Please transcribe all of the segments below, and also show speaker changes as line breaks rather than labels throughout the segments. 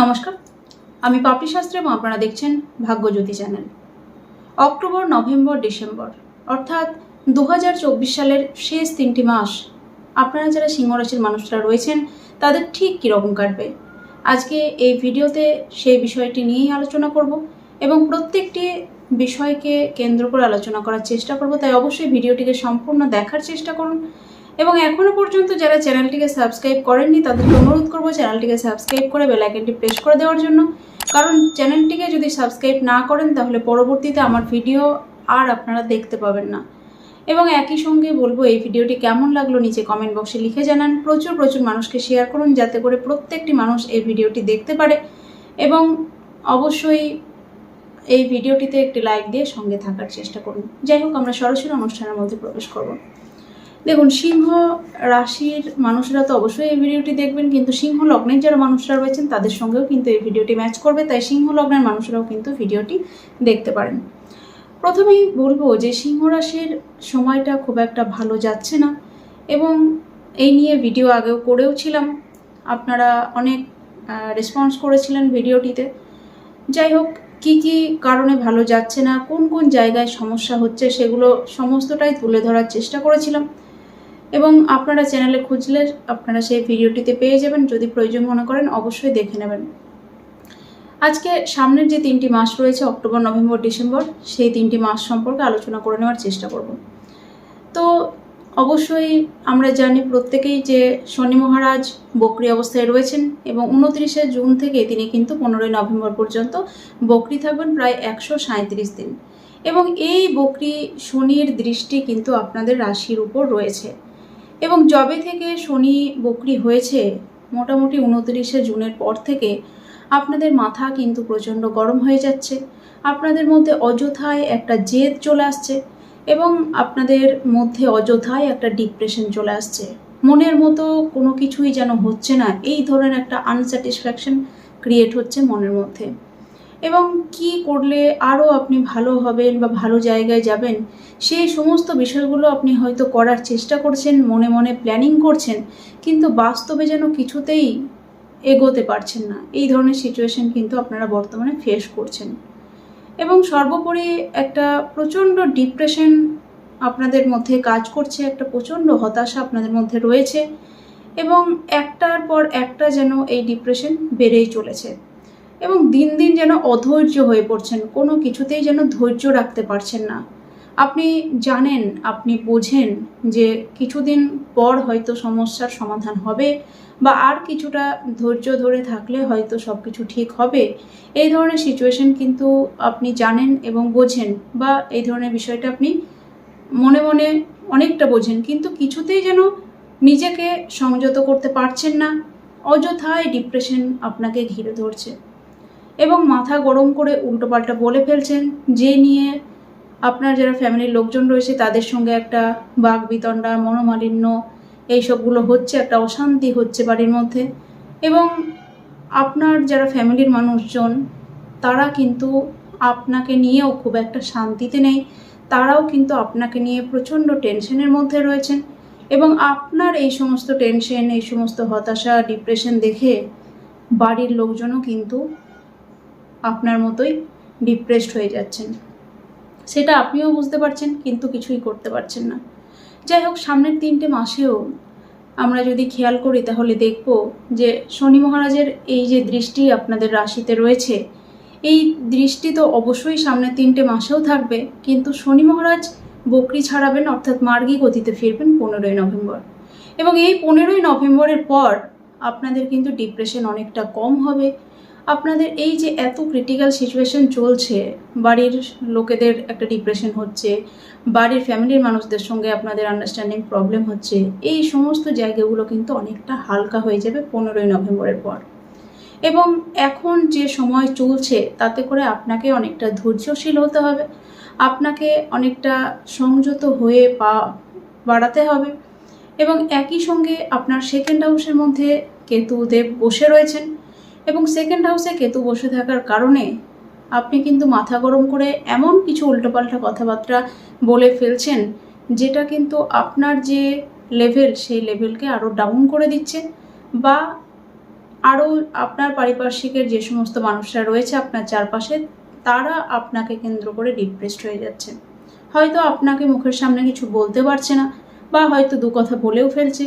নমস্কার। আমি পাপড়ি শাস্ত্রী এবং আপনারা দেখছেন Bhagyajyoti channel. October, November, December, অর্থাৎ দু হাজার চব্বিশ সালের শেষ তিনটি মাস আপনারা যারা সিংহরাশির মানুষরা রয়েছেন, তাদের ঠিক কীরকম কাটবে? আজকে এই ভিডিওতে সেই বিষয়টি নিয়েই আলোচনা করব এবং প্রত্যেকটি বিষয়কে কেন্দ্র করে আলোচনা করার চেষ্টা করব, তাই অবশ্যই ভিডিওটিকে সম্পূর্ণ দেখার চেষ্টা করুন এবং এখনও পর্যন্ত যারা চ্যানেলটিকে সাবস্ক্রাইব করেননি, তাদেরকে অনুরোধ করব চ্যানেলটিকে সাবস্ক্রাইব করে বেল আইকনটি প্রেস করে দেওয়ার জন্য। কারণ চ্যানেলটিকে যদি সাবস্ক্রাইব না করেন, তাহলে পরবর্তীতে আমার ভিডিও আর আপনারা দেখতে পাবেন না। এবং একই সঙ্গে বলব, এই ভিডিওটি কেমন লাগল নিচে কমেন্ট বক্সে লিখে জানান। প্রচুর প্রচুর মানুষকে শেয়ার করুন, যাতে করে প্রত্যেকটি মানুষ এই ভিডিওটি দেখতে পারে। এবং অবশ্যই এই ভিডিওটিতে একটি লাইক দিয়ে সঙ্গে থাকার চেষ্টা করুন। যাই হোক, আমরা সরাসরি অনুষ্ঠানের মধ্যে প্রবেশ করব। দেখুন, সিংহ রাশির মানুষরা তো অবশ্যই এই ভিডিওটি দেখবেন, কিন্তু সিংহ লগ্নের যারা মানুষরা রয়েছেন, তাদের সঙ্গেও কিন্তু এই ভিডিওটি ম্যাচ করবে, তাই সিংহ লগ্নের মানুষরাও কিন্তু ভিডিওটি দেখতে পারেন। প্রথমেই বলব যে, সিংহ রাশির সময়টা খুব একটা ভালো যাচ্ছে না, এবং এই নিয়ে ভিডিও আগেও করেও ছিলাম আপনারা অনেক রেসপন্স করেছিলেন ভিডিওটিতে। যাই হোক, কি কি কারণে ভালো যাচ্ছে না, কোন কোন জায়গায় সমস্যা হচ্ছে, সেগুলো সমস্তটাই তুলে ধরার চেষ্টা করেছিলাম। এবং আপনারা চ্যানেলে খুঁজলে আপনারা সেই ভিডিওটিতে পেয়ে যাবেন। যদি প্রয়োজন মনে করেন, অবশ্যই দেখে নেবেন। আজকে সামনের যে তিনটি মাস রয়েছে, অক্টোবর, নভেম্বর, ডিসেম্বর, সেই তিনটি মাস সম্পর্কে আলোচনা করে নেওয়ার চেষ্টা করব। তো অবশ্যই আমরা জানি প্রত্যেকেই যে শনি মহারাজ বকরি অবস্থায় রয়েছেন এবং উনত্রিশে জুন থেকে তিনি কিন্তু পনেরোই নভেম্বর পর্যন্ত বকরি থাকবেন প্রায় একশো সাঁত্রিশ দিন। এবং এই বকরি শনির দৃষ্টি কিন্তু আপনাদের রাশির উপর রয়েছে। এবং জবে থেকে শনি বকরি হয়েছে, মোটামুটি উনত্রিশে জুনের পর থেকে আপনাদের মাথা কিন্তু প্রচণ্ড গরম হয়ে যাচ্ছে। আপনাদের মধ্যে অযথায় একটা জেদ চলে আসছে এবং আপনাদের মধ্যে অযথায় একটা ডিপ্রেশন চলে আসছে। মনের মতো কোনো কিছুই যেন হচ্ছে না, এই ধরনের একটা আনস্যাটিসফ্যাকশন ক্রিয়েট হচ্ছে মনের মধ্যে। এবং কি করলে আরও আপনি ভালো হবেন বা ভালো জায়গায় যাবেন, সেই সমস্ত বিষয়গুলো আপনি হয়তো করার চেষ্টা করছেন, মনে মনে প্ল্যানিং করছেন, কিন্তু বাস্তবে যেন কিছুতেই এগোতে পারছেন না। এই ধরনের সিচুয়েশন কিন্তু আপনারা বর্তমানে ফেস করছেন। এবং সর্বোপরি একটা প্রচণ্ড ডিপ্রেশন আপনাদের মধ্যে কাজ করছে, একটা প্রচণ্ড হতাশা আপনাদের মধ্যে রয়েছে এবং একটার পর একটা যেন এই ডিপ্রেশন বেড়েই চলেছে। এবং দিন দিন যেন অধৈর্য হয়ে পড়ছেন, কোনো কিছুতেই যেন ধৈর্য রাখতে পারছেন না। আপনি জানেন, আপনি বোঝেন যে কিছুদিন পর হয়তো সমস্যার সমাধান হবে বা আর কিছুটা ধৈর্য ধরে থাকলে হয়তো সব কিছু ঠিক হবে। এই ধরনের সিচুয়েশন কিন্তু আপনি জানেন এবং বোঝেন বা এই ধরনের বিষয়টা আপনি মনে মনে অনেকটা বোঝেন, কিন্তু কিছুতেই যেন নিজেকে সংযত করতে পারছেন না। অযথায় ডিপ্রেশন আপনাকে ঘিরে ধরছে। এবং মাথা গরম করে উল্টোপাল্টা বলে ফেলছেন, যে নিয়ে আপনার যারা ফ্যামিলির লোকজন রয়েছে, তাদের সঙ্গে একটা বাঘ বিতণ্ডা, মনোমালিন্য এইসবগুলো হচ্ছে, একটা অশান্তি হচ্ছে বাড়ির মধ্যে। এবং আপনার যারা ফ্যামিলির মানুষজন, তারা কিন্তু আপনাকে নিয়েও খুব একটা শান্তিতে নেই। তারাও কিন্তু আপনাকে নিয়ে প্রচণ্ড টেনশনের মধ্যে রয়েছেন। এবং আপনার এই সমস্ত টেনশন এই সমস্ত হতাশা ডিপ্রেশন দেখে বাড়ির লোকজনও কিন্তু আপনার মতোই ডিপ্রেসড হয়ে যাচ্ছেন। সেটা আপনিও বুঝতে পারছেন, কিন্তু কিছুই করতে পারছেন না। যাই হোক, সামনের তিনটে মাসেও আমরা যদি খেয়াল করি, তাহলে দেখব যে শনি মহারাজের এই যে দৃষ্টি আপনাদের রাশিতে রয়েছে, এই দৃষ্টি তো অবশ্যই সামনের তিনটে মাসেও থাকবে, কিন্তু শনি মহারাজ বকরি ছাড়াবেন, অর্থাৎ মার্গী গতিতে ফিরবেন পনেরোই নভেম্বর। এবং এই পনেরোই নভেম্বরের পর আপনাদের কিন্তু ডিপ্রেশন অনেকটা কম হবে। আপনাদের এই যে এত ক্রিটিক্যাল সিচুয়েশন চলছে, বাড়ির লোকেদের একটা ডিপ্রেশন হচ্ছে, বাড়ির ফ্যামিলির মানুষদের সঙ্গে আপনাদের আন্ডারস্ট্যান্ডিং প্রবলেম হচ্ছে, এই সমস্ত জায়গাগুলো কিন্তু অনেকটা হালকা হয়ে যাবে পনেরোই নভেম্বরের পর। এবং এখন যে সময় চলছে, তাতে করে আপনাকে অনেকটা ধৈর্যশীল হতে হবে, আপনাকে অনেকটা সংযত হয়ে পা বাড়াতে হবে এবং একই সঙ্গে আপনার সেকেন্ড হাউসের মধ্যে কেতুদেব বসে রয়েছেন। এবং সেকেন্ড হাউসে কেতু বসে থাকার কারণে আপনি কিন্তু মাথা গরম করে এমন কিছু উল্টোপাল্টা কথাবার্তা বলে ফেলছেন, যেটা কিন্তু আপনার যে লেভেল সেই লেভেলকে আরও ডাউন করে দিচ্ছে বা আরও আপনার পারিপার্শ্বিকের যে সমস্ত মানুষরা রয়েছে আপনার চারপাশে, তারা আপনাকে কেন্দ্র করে ডিপ্রেসড হয়ে যাচ্ছে। হয়তো আপনাকে মুখের সামনে কিছু বলতে পারছে না বা হয়তো দু কথা বলেও ফেলছে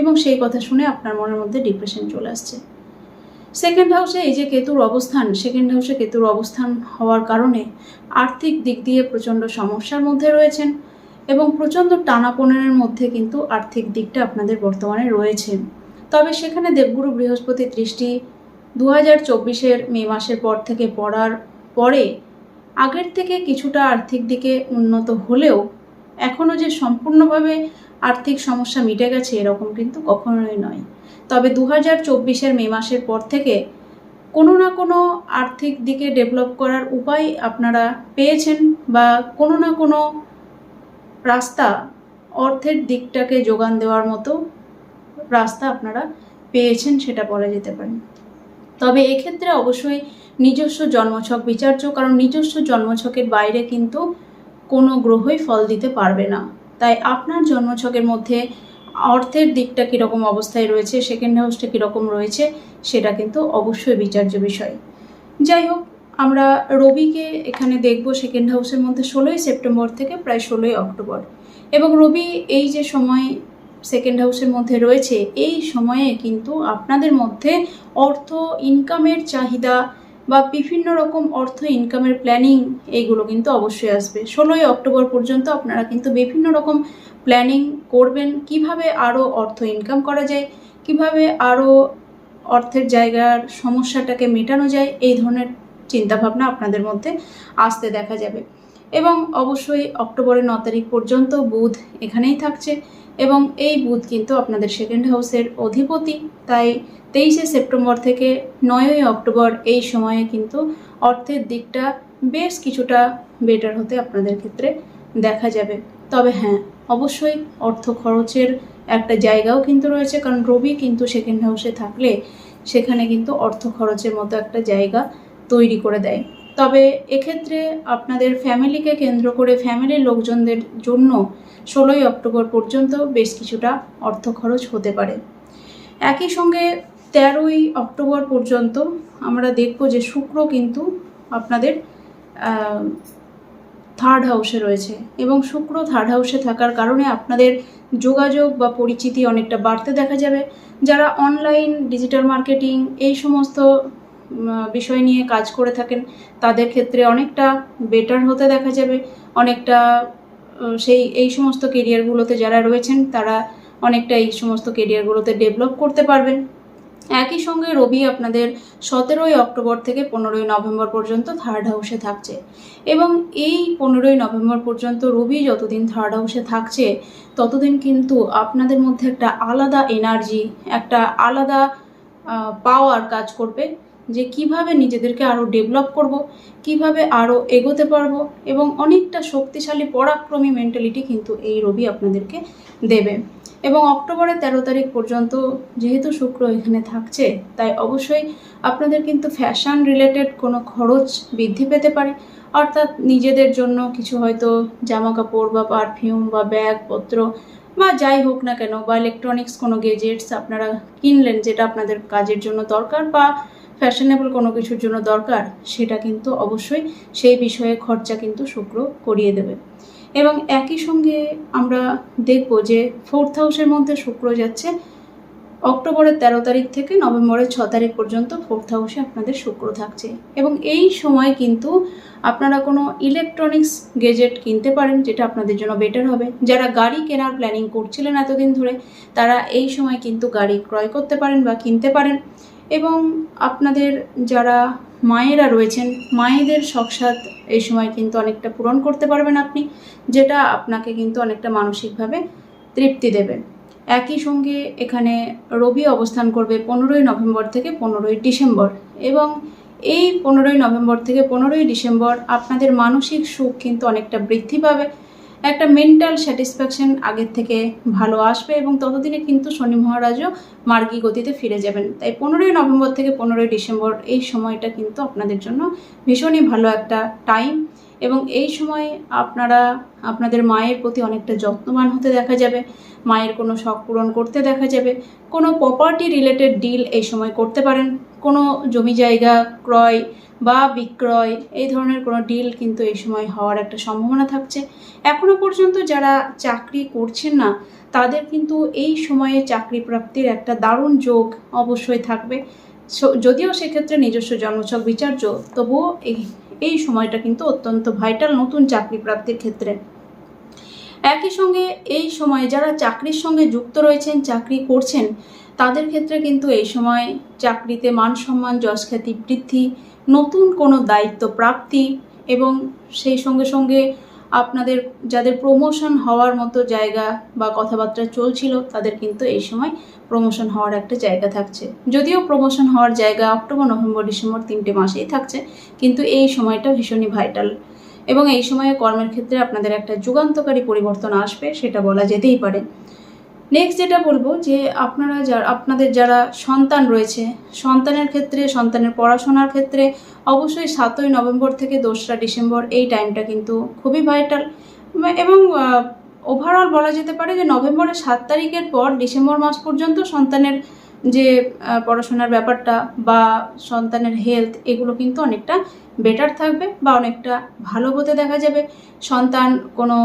এবং সেই কথা শুনে আপনার মনের মধ্যে ডিপ্রেশন চলে আসছে। সেকেন্ড হাউসে এই যে কেতুর অবস্থান সেকেন্ড হাউসে কেতুর অবস্থান হওয়ার কারণে আর্থিক দিক দিয়ে প্রচণ্ড সমস্যার মধ্যে রয়েছেন এবং প্রচণ্ড টানাপোড়েনের মধ্যে কিন্তু আর্থিক দিকটা আপনাদের বর্তমানে রয়েছে। তবে সেখানে দেবগুরু বৃহস্পতি দৃষ্টি দু হাজার চব্বিশের মে মাসের পর থেকে পড়ার পরে আগের থেকে কিছুটা আর্থিক দিকে উন্নত হলেও এখনও যে সম্পূর্ণভাবে আর্থিক সমস্যা মিটে গেছে এরকম কিন্তু কখনোই নয়। তবে দু হাজার চব্বিশের মে মাসের পর থেকে কোনো না কোনো আর্থিক দিকে ডেভেলপ করার উপায় আপনারা পেয়েছেন বা কোনো না কোনো রাস্তা অর্থের দিকটাকে যোগান দেওয়ার মতো রাস্তা আপনারা পেয়েছেন সেটা বলা যেতে পারে। তবে এক্ষেত্রে অবশ্যই নিজস্ব জন্মছক বিচার্য কারণ নিজস্ব জন্মছকের বাইরে কিন্তু কোনো গ্রহই ফল দিতে পারবে না। তাই আপনার জন্মছকের মধ্যে অর্থের দিকটা কীরকম অবস্থায় রয়েছে সেকেন্ড হাউসটা কীরকম রয়েছে, সেটা কিন্তু অবশ্যই বিচার্য বিষয়। যাই হোক, আমরা রবিকে এখানে দেখব সেকেন্ড হাউসের মধ্যে ষোলোই সেপ্টেম্বর থেকে প্রায় ষোলোই অক্টোবর। এবং রবি, এই যে সময় সেকেন্ড হাউসের মধ্যে রয়েছে, এই সময়ে কিন্তু আপনাদের মধ্যে অর্থ ইনকামের চাহিদা বা বিভিন্ন রকম অর্থ ইনকামের প্ল্যানিং এইগুলো কিন্তু অবশ্যই আসবে। ষোলোই অক্টোবর পর্যন্ত আপনারা কিন্তু বিভিন্ন রকম প্ল্যানিং করবেন। কীভাবে আরও অর্থ ইনকাম করা যায়, কীভাবে আরও অর্থের জায়গার সমস্যাটাকে মেটানো যায়, এই ধরনের চিন্তাভাবনা আপনাদের মধ্যে আসতে দেখা যাবে। এবং অবশ্যই অক্টোবরের ন তারিখ পর্যন্ত বুধ এখানেই থাকছে এবং এই বুধ কিন্তু আপনাদের সেকেন্ড হাউসের অধিপতি। তাই তেইশে সেপ্টেম্বর থেকে নয়ই অক্টোবর এই সময়ে কিন্তু অর্থের দিকটা বেশ কিছুটা বেটার হতে আপনাদের ক্ষেত্রে দেখা যাবে। তবে হ্যাঁ অবশ্যই অর্থ খরচের একটা জায়গাও কিন্তু রয়েছে, কারণ রবি কিন্তু সেকেন্ড হাউসে থাকলে সেখানে কিন্তু অর্থ খরচের মতো একটা জায়গা তৈরি করে দেয়। তবে এক্ষেত্রে আপনাদের ফ্যামিলিকে কেন্দ্র করে ফ্যামিলির লোকজনদের জন্য ষোলোই অক্টোবর পর্যন্ত বেশ কিছুটা অর্থ খরচ হতে পারে। একই সঙ্গে তেরোই অক্টোবর পর্যন্ত আমরা দেখব যে শুক্র কিন্তু আপনাদের থার্ড হাউসে রয়েছে এবং শুক্র থার্ড হাউসে থাকার কারণে আপনাদের যোগাযোগ বা পরিচিতি অনেকটা বাড়তে দেখা যাবে। যারা অনলাইন ডিজিটাল মার্কেটিং এই সমস্ত বিষয় নিয়ে কাজ করে থাকেন, তাদের ক্ষেত্রে অনেকটা বেটার হতে দেখা যাবে, অনেকটা সেই, এই সমস্ত কেরিয়ারগুলোতে যারা রয়েছেন, তারা অনেকটা এই সমস্ত কেরিয়ারগুলোতে ডেভেলপ করতে পারবেন। একই সঙ্গে রবি আপনাদের সতেরোই অক্টোবর থেকে পনেরোই নভেম্বর পর্যন্ত থার্ড হাউসে থাকছে এবং এই পনেরোই নভেম্বর পর্যন্ত রবি যতদিন থার্ড হাউসে থাকছে, ততদিন কিন্তু আপনাদের মধ্যে একটা আলাদা এনার্জি একটা আলাদা পাওয়ার কাজ করবে। যে কীভাবে নিজেদেরকে আরও ডেভেলপ করব, কীভাবে আরও এগোতে পারব এবং অনেকটা শক্তিশালী পরাক্রমী মেন্টালিটি কিন্তু এই রবি আপনাদেরকে দেবে। এবং অক্টোবরের তেরো তারিখ পর্যন্ত যেহেতু শুক্র এখানে থাকছে, তাই অবশ্যই আপনাদের কিন্তু ফ্যাশন রিলেটেড কোনো খরচ বৃদ্ধি পেতে পারে। অর্থাৎ নিজেদের জন্য কিছু হয়তো জামা কাপড় বা পারফিউম বা ব্যাগপত্র বা যাই হোক না কেন বা ইলেকট্রনিক্স কোনো গেজেটস আপনারা কিনলেন যেটা আপনাদের কাজের জন্য দরকার বা ফ্যাশনেবল কোনো কিছুর জন্য দরকার, সেটা কিন্তু অবশ্যই সেই বিষয়ে খরচা কিন্তু শুক্র করিয়ে দেবে। এবং একই সঙ্গে আমরা দেখব যে ফোর্থ হাউসের মধ্যে শুক্র যাচ্ছে, অক্টোবরের তেরো তারিখ থেকে নভেম্বরের ছ তারিখ পর্যন্ত ফোর্থ হাউসে আপনাদের শুক্র থাকছে। এবং এই সময় কিন্তু আপনারা কোনো ইলেকট্রনিক্স গেজেট কিনতে পারেন, যেটা আপনাদের জন্য বেটার হবে। যারা গাড়ি কেনার প্ল্যানিং করছিলেন এতদিন ধরে, তারা এই সময় কিন্তু গাড়ি ক্রয় করতে পারেন বা কিনতে পারেন। এবং আপনাদের যারা মায়েরা রয়েছেন, মায়েদের শখসাদ এই সময় কিন্তু অনেকটা পূরণ করতে পারবেন আপনি, যেটা আপনাকে কিন্তু অনেকটা মানসিকভাবে তৃপ্তি দেবে। একই সঙ্গে এখানে রবি অবস্থান করবে পনেরোই নভেম্বর থেকে পনেরোই ডিসেম্বর এবং এই পনেরোই নভেম্বর থেকে পনেরোই ডিসেম্বর আপনাদের মানসিক সুখ কিন্তু অনেকটা বৃদ্ধি পাবে। একটা মেন্টাল স্যাটিসফ্যাকশন আগের থেকে ভালো আসবে এবং ততদিনে কিন্তু শনি মহারাজও মার্গী গতিতে ফিরে যাবেন। তাই পনেরোই নভেম্বর থেকে পনেরোই ডিসেম্বর এই সময়টা কিন্তু আপনাদের জন্য ভীষণই ভালো একটা টাইম এবং এই সময় আপনারা, আপনাদের মায়ের প্রতি অনেকটা যত্নবান হতে দেখা যাবে, মায়ের কোনো শখ পূরণ করতে দেখা যাবে, কোনো প্রপার্টি রিলেটেড ডিল এই সময় করতে পারেন, কোনো জমি জায়গা ক্রয় বা বিক্রয় এই ধরনের কোনো ডিল কিন্তু এই সময় হওয়ার একটা সম্ভাবনা থাকছে। এখনও পর্যন্ত যারা চাকরি করছেন না, তাদের কিন্তু এই সময়ে চাকরি প্রাপ্তির একটা দারুণ যোগ অবশ্যই থাকবে। যদিও সেক্ষেত্রে নিজস্ব জন্মছক বিচার্য তবুও এই এই সময়টা কিন্তু অত্যন্ত ভাইটাল নতুন চাকরি প্রাপ্তির ক্ষেত্রে। একই সঙ্গে এই সময়ে যারা চাকরির সঙ্গে যুক্ত রয়েছেন, চাকরি করছেন, তাদের ক্ষেত্রে কিন্তু এই সময় চাকরিতে মান সম্মান যশখ্যাতি বৃদ্ধি, নতুন কোনো দায়িত্ব প্রাপ্তি এবং সেই সঙ্গে সঙ্গে আপনাদের যাদের প্রমোশন হওয়ার মতো জায়গা বা কথাবার্তা চলছিল, তাদের কিন্তু এই সময় প্রমোশন হওয়ার একটা জায়গা থাকছে। যদিও প্রমোশন হওয়ার জায়গা অক্টোবর, নভেম্বর, ডিসেম্বর তিনটে মাসেই থাকছে, কিন্তু এই সময়টা ভীষণই ভাইটাল এবং এই সময়ে কর্মের ক্ষেত্রে আপনাদের একটা যুগান্তকারী পরিবর্তন আসবে, সেটা বলা যেতেই পারে। নেক্সট যেটা বলব যে আপনারা যারা, আপনাদের যারা সন্তান রয়েছে, সন্তানের ক্ষেত্রে, সন্তানের পড়াশোনার ক্ষেত্রে অবশ্যই সাতই নভেম্বর থেকে দোসরা ডিসেম্বর এই টাইমটা কিন্তু খুবই ভাইটাল এবং ওভারঅল বলা যেতে পারে যে নভেম্বরের সাত তারিখের পর ডিসেম্বর মাস পর্যন্ত সন্তানের যে পড়াশোনার ব্যাপারটা বা সন্তানের হেলথ এগুলো কিন্তু অনেকটা বেটার থাকবে বা অনেকটা ভালো হতে দেখা যাবে। সন্তান কোনো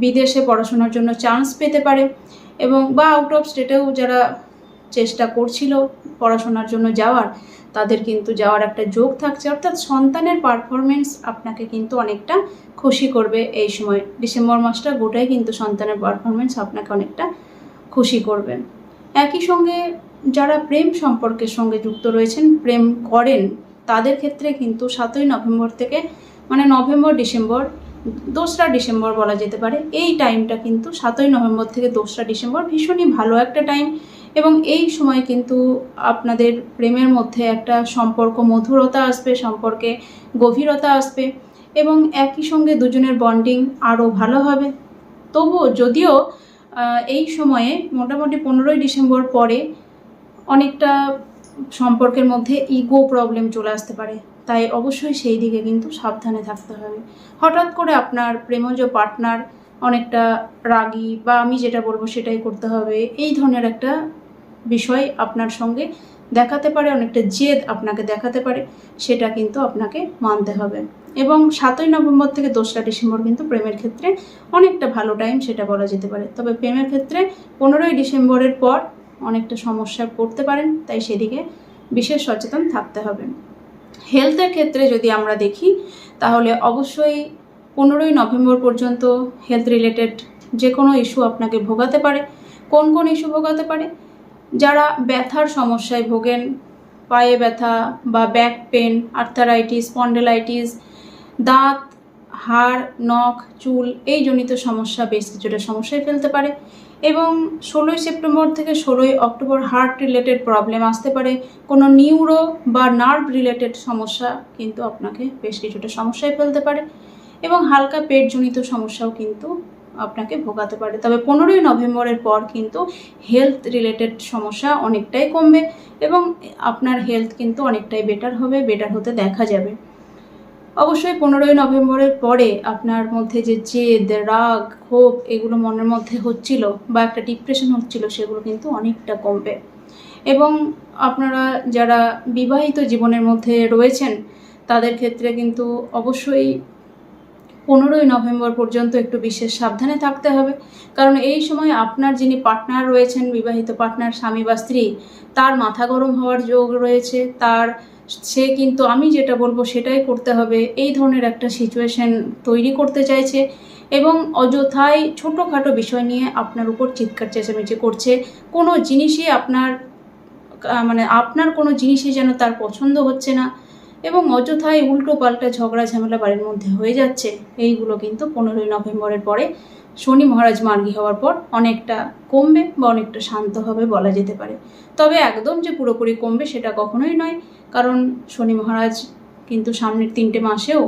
বিদেশে পড়াশোনার জন্য চান্স পেতে পারে এবং বা আউট অফ স্টেটেও যারা চেষ্টা করছিল পড়াশোনার জন্য যাওয়ার তাদের কিন্তু যাওয়ার একটা যোগ থাকছে। অর্থাৎ সন্তানের পারফরমেন্স আপনাকে কিন্তু অনেকটা খুশি করবে এই সময়। ডিসেম্বর মাসটা গোটাই কিন্তু সন্তানের পারফরমেন্স আপনাকে অনেকটা খুশি করবে। একই সঙ্গে যারা প্রেম সম্পর্কের সঙ্গে যুক্ত রয়েছেন, প্রেম করেন, তাদের ক্ষেত্রে কিন্তু সাতই নভেম্বর থেকে মানে নভেম্বর, ডিসেম্বর, দোসরা ডিসেম্বর বলা যেতে পারে, এই টাইমটা কিন্তু সাতই নভেম্বর থেকে দোসরা ডিসেম্বর ভীষণই ভালো একটা টাইম এবং এই সময় কিন্তু আপনাদের প্রেমের মধ্যে একটা সম্পর্ক মধুরতা আসবে, সম্পর্কে গভীরতা আসবে এবং একই সঙ্গে দুজনের বন্ডিং আরও ভালো হবে। তবুও যদিও এই সময়ে মোটামুটি পনেরোই ডিসেম্বর পরে অনেকটা সম্পর্কের মধ্যে ইগো প্রবলেম চলে আসতে পারে। তাই অবশ্যই সেই দিকে কিন্তু সাবধানে থাকতে হবে। হঠাৎ করে আপনার প্রেমজ পার্টনার অনেকটা রাগী বা আমি যেটা বলব সেটাই করতে হবে। এই ধরনের একটা বিষয় আপনার সঙ্গে দেখাতে পারে, অনেকটা জেদ আপনাকে দেখাতে পারে, সেটা কিন্তু আপনাকে মানতে হবে। এবং সাতই নভেম্বর থেকে দোসরা ডিসেম্বর কিন্তু প্রেমের ক্ষেত্রে অনেকটা ভালো টাইম সেটা বলা যেতে পারে। তবে প্রেমের ক্ষেত্রে পনেরোই ডিসেম্বরের পর অনেকটা সমস্যায় পড়তে পারেন, তাই সেদিকে বিশেষ সচেতন থাকতে হবে। হেলথের ক্ষেত্রে যদি আমরা দেখি, তাহলে অবশ্যই পনেরোই নভেম্বর পর্যন্ত হেলথ রিলেটেড যে কোনো ইস্যু আপনাকে ভোগাতে পারে। কোন কোন ইস্যু ভোগাতে পারে? যারা ব্যথার সমস্যায় ভোগেন, পায়ে ব্যথা বা ব্যাক পেন আর্থারাইটিস স্পন্ডেলাইটিস দাঁত, হাড়, নখ, চুল এই জনিত সমস্যা বেশ কিছুটা সমস্যায় ফেলতে পারে এবং ষোলোই সেপ্টেম্বর থেকে ষোলোই অক্টোবর হার্ট রিলেটেড প্রবলেম আসতে পারে। কোনো নিউরো বা নার্ভ রিলেটেড সমস্যা কিন্তু আপনাকে বেশ কিছুটা সমস্যায় ফেলতে পারে এবং হালকা পেটজনিত সমস্যাও কিন্তু আপনাকে ভোগাতে পারে। তবে পনেরোই নভেম্বরের পর কিন্তু হেলথ রিলেটেড সমস্যা অনেকটাই কমবে এবং আপনার হেলথ কিন্তু অনেকটাই বেটার হবে বেটার হতে দেখা যাবে। অবশ্যই পনেরোই নভেম্বরের পরে আপনার মধ্যে যে জেদ, রাগ, ক্ষোভ এগুলো মনের মধ্যে হচ্ছিল বা একটা ডিপ্রেশন হচ্ছিল সেগুলো কিন্তু অনেকটা কমবে। এবং আপনারা যারা বিবাহিত জীবনের মধ্যে রয়েছেন, তাদের ক্ষেত্রে কিন্তু অবশ্যই পনেরোই নভেম্বর পর্যন্ত একটু বিশেষ সাবধানে থাকতে হবে। কারণ এই সময় আপনার যিনি পার্টনার রয়েছেন, বিবাহিত পার্টনার স্বামী বা স্ত্রী, তার মাথা গরম হওয়ার যোগ রয়েছে। তার, সে কিন্তু আমি যেটা বলব সেটাই করতে হবে। এই ধরনের একটা সিচুয়েশন তৈরি করতে চাইছে এবং অযথাই ছোটোখাটো বিষয় নিয়ে আপনার উপর চিৎকার, চেঁচামেচি করছে। কোনো জিনিসই আপনার মানে আপনার কোনো জিনিসই যেন তার পছন্দ হচ্ছে না। এবং অযথায় উল্টো পাল্টা ঝগড়া ঝামেলা বাড়ির মধ্যে হয়ে যাচ্ছে। এইগুলো কিন্তু পনেরোই নভেম্বরের পরে শনি মহারাজ মার্গী হওয়ার পর অনেকটা কমবে বা অনেকটা শান্ত হবে বলা যেতে পারে। তবে একদম যে পুরোপুরি কমবে সেটা কখনোই নয়, কারণ শনি মহারাজ কিন্তু সামনের তিনটে মাসেও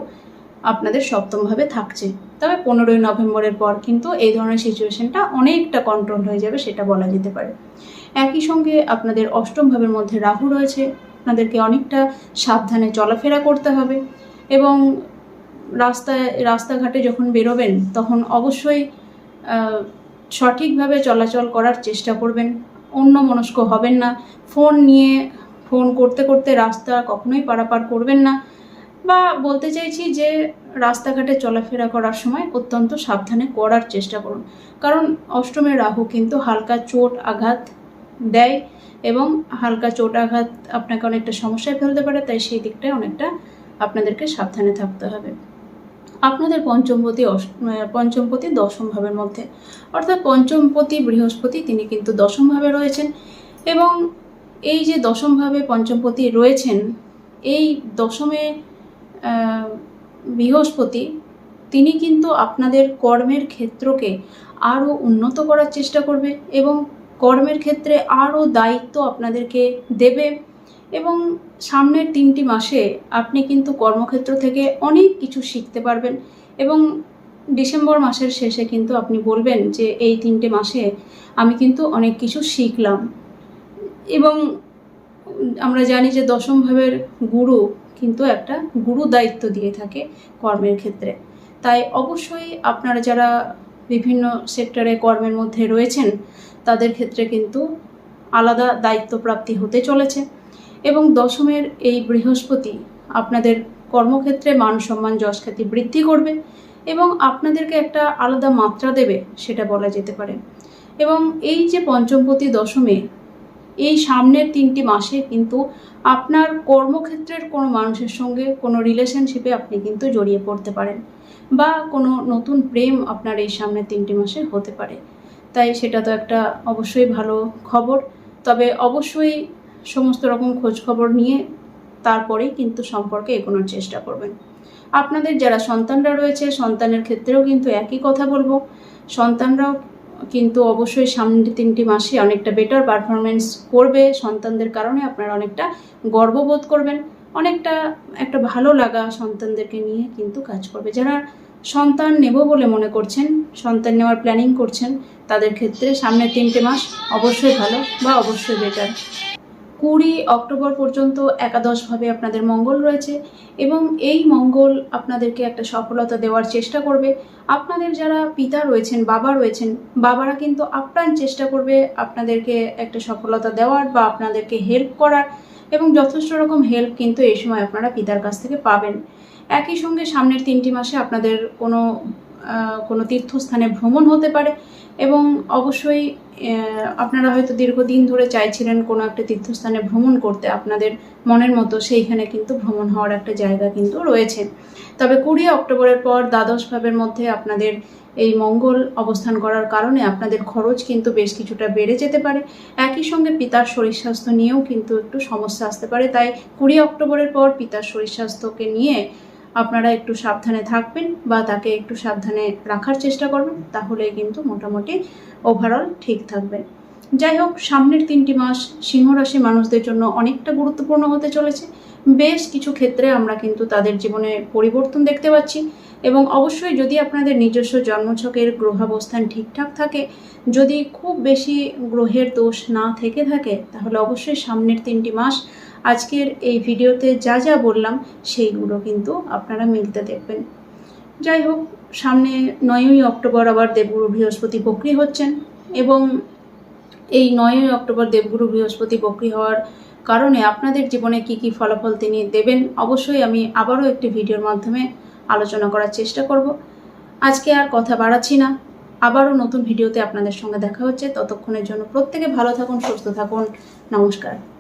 আপনাদের সপ্তমভাবে থাকছে। তবে পনেরোই নভেম্বরের পর কিন্তু এই ধরনের সিচুয়েশনটা অনেকটা কন্ট্রোল হয়ে যাবে সেটা বলা যেতে পারে। একই সঙ্গে আপনাদের অষ্টম ভাবের মধ্যে রাহু রয়েছে আপনাদেরকে অনেকটা সাবধানে চলাফেরা করতে হবে এবং রাস্তায়, রাস্তাঘাটে যখন বেরোবেন, তখন অবশ্যই সঠিকভাবে চলাচল করার চেষ্টা করবেন। অন্য মনস্ক হবেন না। ফোন নিয়ে, ফোন করতে করতে রাস্তা কখনোই পারাপার করবেন না। বা বলতে চাইছি যে, রাস্তাঘাটে চলাফেরা করার সময় অত্যন্ত সাবধানে করার চেষ্টা করুন। কারণ অষ্টমের রাহু কিন্তু হালকা চোট আঘাত দেয় এবং হালকা চোট আঘাত আপনাকে অনেকটা সমস্যায় ফেলতে পারে, তাই সেই দিকটায় অনেকটা আপনাদেরকে সাবধানে থাকতে হবে। আপনাদের পঞ্চমপতি পঞ্চমপতি দশম ভাবের মধ্যে। অর্থাৎ পঞ্চমপতি বৃহস্পতি তিনি কিন্তু দশম ভাবে রয়েছেন এবং এই যে দশম ভাবে পঞ্চমপতি রয়েছেন, এই দশমে বৃহস্পতি তিনি কিন্তু আপনাদের কর্মের ক্ষেত্রকে আরও উন্নত করার চেষ্টা করবে এবং কর্মের ক্ষেত্রে আরও দায়িত্ব আপনাদেরকে দেবে এবং সামনের তিনটি মাসে আপনি কিন্তু কর্মক্ষেত্র থেকে অনেক কিছু শিখতে পারবেন এবং ডিসেম্বর মাসের শেষে কিন্তু আপনি বলবেন যে এই তিনটে মাসে আমি কিন্তু অনেক কিছু শিখলাম। এবং আমরা জানি যে দশম ভাবের গুরু কিন্তু একটা গুরু দায়িত্ব দিয়ে থাকে কর্মের ক্ষেত্রে। তাই অবশ্যই আপনারা যারা বিভিন্ন সেক্টরে কর্মের মধ্যে রয়েছেন তাদের ক্ষেত্রে কিন্তু আলাদা দায়িত্ব প্রাপ্তি হতে চলেছে। এবং দশমের এই বৃহস্পতি আপনাদের কর্মক্ষেত্রে মান সম্মান যশ খ্যাতি বৃদ্ধি করবে এবং আপনাদেরকে একটা আলাদা মাত্রা দেবে, সেটা বলা যেতে পারে। এবং এই যে পঞ্চমপতি দশমে, এই সামনের তিনটি মাসে কিন্তু আপনার কর্মক্ষেত্রের কোনো মানুষের সঙ্গে কোনো রিলেশনশিপে আপনি কিন্তু জড়িয়ে পড়তে পারেন বা কোনো নতুন প্রেম আপনার এই সামনের তিনটি মাসে হতে পারে। তাই সেটা তো একটা অবশ্যই ভালো খবর। তবে অবশ্যই সমস্ত রকম খোঁজ খবর নিয়ে তারপরেই কিন্তু সম্পর্কে এগোনোর চেষ্টা করবেন। আপনাদের যারা সন্তানরা রয়েছে, সন্তানের ক্ষেত্রেও কিন্তু একই কথা বলব। সন্তানরাও কিন্তু অবশ্যই সামনের তিনটি মাসে অনেকটা বেটার পারফরমেন্স করবে। সন্তানদের কারণে আপনারা অনেকটা গর্ববোধ করবেন। অনেকটা একটা ভালো লাগা সন্তানদেরকে নিয়ে কিন্তু কাজ করবে। যারা সন্তান নেব বলে মনে করছেন, সন্তান নেওয়ার প্ল্যানিং করছেন, তাদের ক্ষেত্রে সামনের তিনটে মাস অবশ্যই ভালো বা অবশ্যই বেটার কুড়ি অক্টোবর পর্যন্ত একাদশভাবে আপনাদের মঙ্গল রয়েছে এবং এই মঙ্গল আপনাদেরকে একটা সফলতা দেওয়ার চেষ্টা করবে। আপনাদের যারা পিতা রয়েছেন, বাবা রয়েছেন, বাবারা কিন্তু আপ্রাণ চেষ্টা করবে আপনাদেরকে একটা সফলতা দেওয়ার বা আপনাদেরকে হেল্প করার এবং যথেষ্ট রকম হেল্প কিন্তু এই সময় আপনারা পিতার কাছ থেকে পাবেন। একই সঙ্গে সামনের তিনটি মাসে আপনাদের কোনো কোনো তীর্থস্থানে ভ্রমণ হতে পারে এবং অবশ্যই আপনারা হয়তো দীর্ঘদিন ধরে চাইছিলেন কোনো একটা তীর্থস্থানে ভ্রমণ করতে, আপনাদের মনের মতো সেইখানে কিন্তু ভ্রমণ হওয়ার একটা জায়গা কিন্তু রয়েছে। তবে কুড়ি অক্টোবরের পর দ্বাদশ ভাবের মধ্যে আপনাদের এই মঙ্গল অবস্থান করার কারণে আপনাদের খরচ কিন্তু বেশ কিছুটা বেড়ে যেতে পারে। একই সঙ্গে পিতার শরীর স্বাস্থ্য নিয়েও কিন্তু একটু সমস্যা আসতে পারে। তাই কুড়ি অক্টোবরের পর পিতার শরীর স্বাস্থ্যকে নিয়ে আপনারা একটু সাবধানে থাকবেন বা তাকে একটু সাবধানে রাখার চেষ্টা করবেন, তাহলে কিন্তু মোটামুটি ওভারঅল ঠিক থাকবে। যাই হোক, সামনের তিনটি মাস সিংহরাশি মানুষদের জন্য অনেকটা গুরুত্বপূর্ণ হতে চলেছে। বেশ কিছু ক্ষেত্রে আমরা কিন্তু তাদের জীবনে পরিবর্তন দেখতে পাচ্ছি। এবং অবশ্যই যদি আপনাদের নিজস্ব জন্মছকের গ্রহাবস্থান ঠিকঠাক থাকে, যদি খুব বেশি গ্রহের দোষ না থেকে থাকে, তাহলে অবশ্যই সামনের তিনটি মাস আজকের এই ভিডিওতে যা যা বললাম, সেইগুলো কিন্তু আপনারা মিলতে দেখবেন। যাই হোক, সামনে নয়ই অক্টোবর আবার দেবগুরু বৃহস্পতি বক্রি হচ্ছেন এবং এই নয়ই অক্টোবর দেবগুরু বৃহস্পতি বক্রি হওয়ার কারণে আপনাদের জীবনে কি কি ফলাফল তিনি দেবেন, অবশ্যই আমি আবারও একটি ভিডিওর মাধ্যমে আলোচনা করার চেষ্টা করব। আজকে আর কথা বাড়াচ্ছি না। আবারও নতুন ভিডিওতে আপনাদের সঙ্গে দেখা হচ্ছে। ততক্ষণের জন্য প্রত্যেকে ভালো থাকুন, সুস্থ থাকুন। নমস্কার।